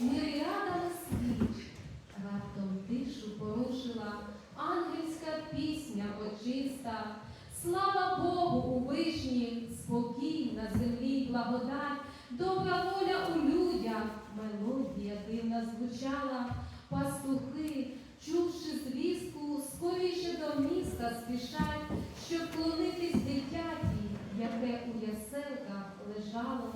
миріадами свіч, раптом тишу порушила ангельська пісня очиста, слава Богу у вишні, спокій на землі, благодать, добра воля у людях, мелодія дивна звучала, пастухи, чувши звістку, скоріше до міста спішать, щоб клонитись дитяті, яке у яселках лежало.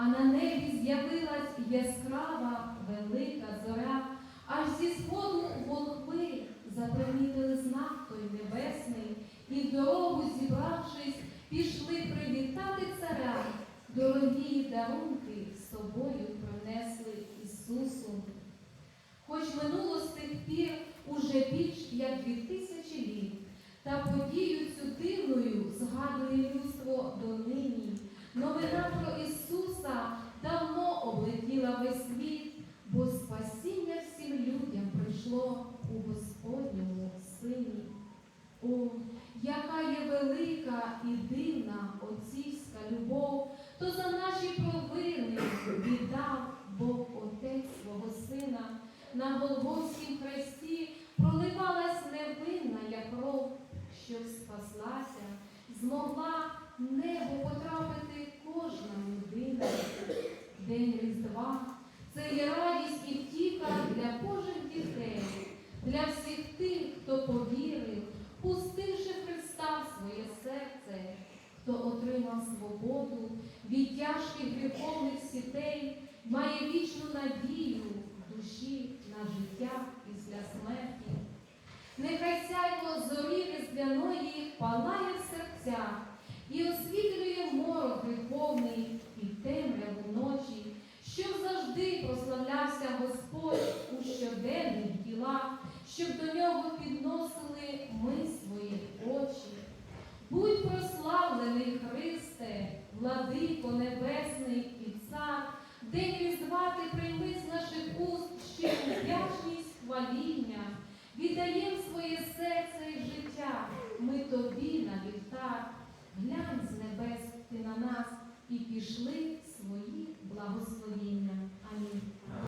А на небі з'явилась яскрава велика зоря, аж зі сходу волхви запримітили знак той небесний, і в дорогу зібравшись, пішли привітати царя. Дорогі дарунки з собою принесли Ісусу. Хоч минуло з тих пір уже більш як дві тисячі літ, та подію цю дивною згадує людство донині. Новина про яка є велика і дивна отцівська любов, то за наші провини віддав Бог Отець свого Сина. На Голгофськім хресті проливалась невинна, як кров, щоб спаслася, змогла небо потрапити кожна людина. День Різдва це є радість і втіха для кожних дітей, для всіх тих, хто повірив, пустивши Христа в своє серце, хто свободу від тяжких гріховних сітей, має вічну надію душі на життя після смерті. Нехай сяйво зорі різдвяної палає в серцях і освітлює морок гріховний і темряву ночі, щоб завжди прославлявся Господь у щоденних ділах, щоб до нього підносили ми свої очі. Будь прославлений Христе, владико небесний і цар, день різдва ти прийми з наших уст ще вдячність хваління, віддаєм своє серце і життя, ми тобі на вівтар, глянь з небес ти на нас і пішли.